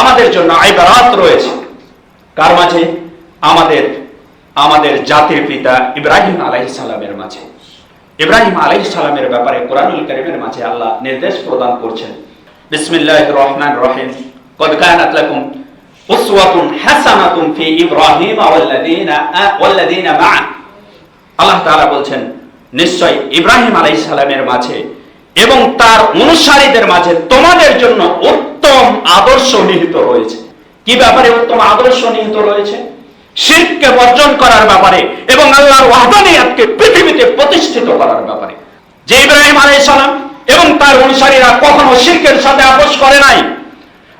আমাদের জন্য আইবারাত রয়েছে। কার মাঝে? আমাদের আমাদের জাতির পিতা ইব্রাহিম আলাইহিস সালামের মাঝে। ইব্রাহিম আলাইহিস সালামের ব্যাপারে কোরআনুল কারীমের মাঝে আল্লাহ নির্দেশ প্রদান করছেন। বিসমিল্লাহির রহমানির রহিম। কদ কানাত লাকুম উসওয়াতুন হাসানাতুন ফি ইব্রাহিম ওয়াল্লাযিনা ওয়াল্লাযিনা মা'আ আল্লাহ তাআলা বলছেন, নিশ্চয় ইব্রাহিম আলাইহিস সালামের মাঝে এবং তার অনুসারীদের মাঝে তোমাদের জন্য উত্তম আদর্শ নিহিত রয়েছে। কি ব্যাপারে উত্তম আদর্শ নিহিত রয়েছে? শিরকে বর্জন করার ব্যাপারে এবং আল্লাহর ওয়াহদানিয়াতকে পৃথিবীতে প্রতিষ্ঠিত করার ব্যাপারে। যে ইব্রাহিম আলাইহিস সালাম এবং তার অনুসারীরা কখনো শিরকের সাথে আপোষ করে নাই।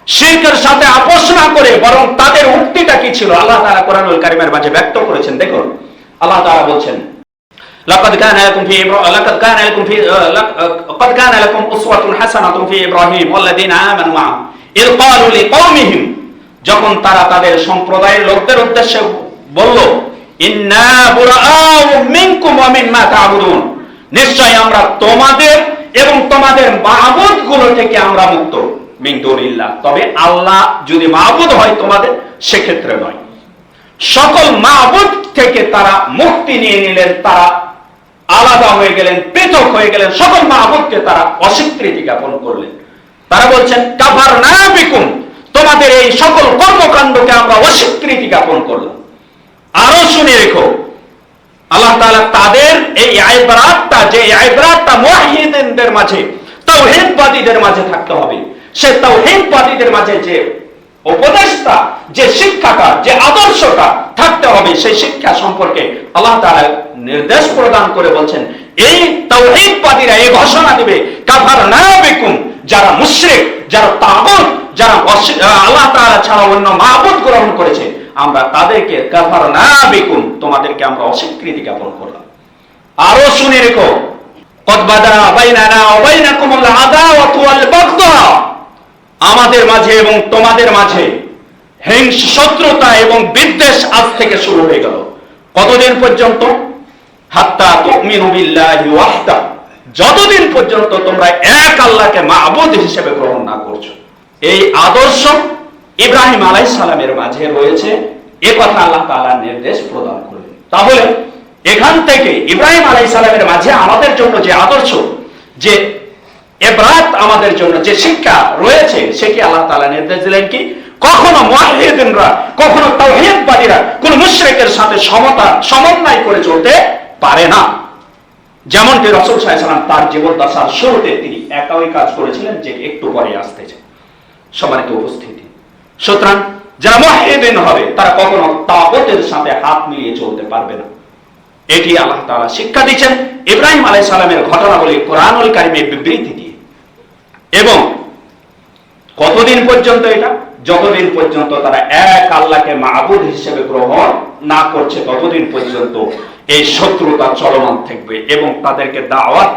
শিরকের সাথে আপোষ না করে বরং তাদের উক্তিটা কি ছিল? আল্লাহ তাআলা কোরআনুল কারীমের মাঝে ব্যক্ত করেছেন। দেখুন, আল্লাহ তাআলা বলছেন لقد كان لكم في إبرا... لقد كان لكم في آه، لق... آه، قد كان لكم أسوة حسنة في إبراهيم والذين آمنوا معه إذ قالوا لقومهم যখন তারা তাদের সম্প্রদায়ের লোকদের উদ্দেশ্যে বলল ইন্না বুরাআউ মিনকুম ওয়া মিম্মা তা'বুদুন নিশ্চয় আমরা তোমাদের এবং তোমাদের মাবুদ গুলো থেকে আমরা মুক্ত মিন দুনিল্লাহ তবে আল্লাহ যদি মাবুদ হয় তোমাদের সেক্ষেত্রে নয় সকল মাবুদ থেকে তারা মুক্তি নিয়ে নিলেন তারা আলাদা হয়ে গেলেন, পৃথক হয়ে গেলেন, সকল মাহবুবকে তারা অস্বীকৃতি জ্ঞাপন করলেন। তারা বলছেন, কাফার না বিকুম তোমাদের এই সকল কর্মকাণ্ডকে আমরা অস্বীকৃতি জ্ঞাপন করলাম। আরও শুনে রেখো, আল্লাহ তাআলা তাদের এই আইবরাতটা, যে আইবরাতটা মুওয়াহিদিনদের মাঝে তাওহীদবাদীদের মাঝে থাকতে হবে। সে তাওহীদবাদীদের মাঝে যে উপদেশটা যে শিক্ষাটা যে আদর্শটা থাকতে হবে, সেই শিক্ষা সম্পর্কে আল্লাহ তাআলা নির্দেশ প্রদান করে বলছেন, এই তাওহীদবাদীরা এই ঘোষণা দিবে, কাফার না বিকুম যারা মুশরিক, যারা তাগুত, যারা আল্লাহ তাআলা ছাড়া অন্য মাবুদ গ্রহণ করেছে, আমরা তাদেরকে কাফার না বিকুম তোমাদেরকে আমরা অস্বীকৃতি জ্ঞাপন করলাম। আরও শুনে রেখো আমাদের মাঝে এবং তোমাদের মাঝে হিংস শত্রুতা এবং বিদ্বেষ আজ থেকে শুরু হয়ে গেল। কতদিন পর্যন্ত? হাত্তা তুমিনু ওয়াহদা। যতদিন পর্যন্ত তোমরা এক আল্লাহকে মাবুদ হিসেবে গ্রহণ না করছ, এই আদর্শ ইব্রাহিম আলাইহিস সালামের মাঝে রয়েছে, এ কথা আল্লাহ তাআলা নির্দেশ প্রদান করলেন। তাহলে এখান থেকে ইব্রাহিম আলাইহিস সালামের মাঝে আমাদের জন্য যে আদর্শ, যে এব্রাত আমাদের জন্য যে শিক্ষা রয়েছে সে কি আল্লাহ তাআলা নির্দেশ দিলেন কি? কখনো মুয়াহিদিনরা, কখনো তাওহীদবাদীরা কোন মুশরিকের সাথে সমতা, সমন্বয় করে চলতে পারে না। যেমনটি রসুল সাল্লাল্লাহু তার জীবদ্দশার শুরুতে তিনি একাই কাজ করেছিলেন যে একটু পরে আসতেছে সম্মানিত উপস্থিতি। সুতরাং যারা মুয়াহিদিন হবে, তারা কখনো তাগুতের সাথে হাত মিলিয়ে চলতে পারবে না। এটি আল্লাহ তাআলা শিক্ষা দিচ্ছেন ইব্রাহিম আলাইহিস সালামের ঘটনাবলী কোরআনুল কারিমে বিবৃতি দিয়ে। এবং কতদিন পর্যন্ত এটা? যতদিন পর্যন্ত তারা এক আল্লাহকে মাহবুদ হিসেবে গ্রহণ না করছে, ততদিন পর্যন্ত এই শত্রুতা চলমান থাকবে এবং তাদেরকে দাওয়াত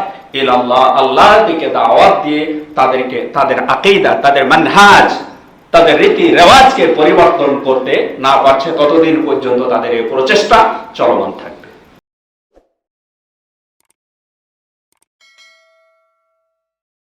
আল্লাহ আল্লাহর দিকে দাওয়াত দিয়ে তাদেরকে, তাদের আকিদা, তাদের মানহাজ, তাদের রীতি রেওয়াজকে পরিবর্তন করতে না পারছে, ততদিন পর্যন্ত তাদের এই প্রচেষ্টা চলমান থাকবে।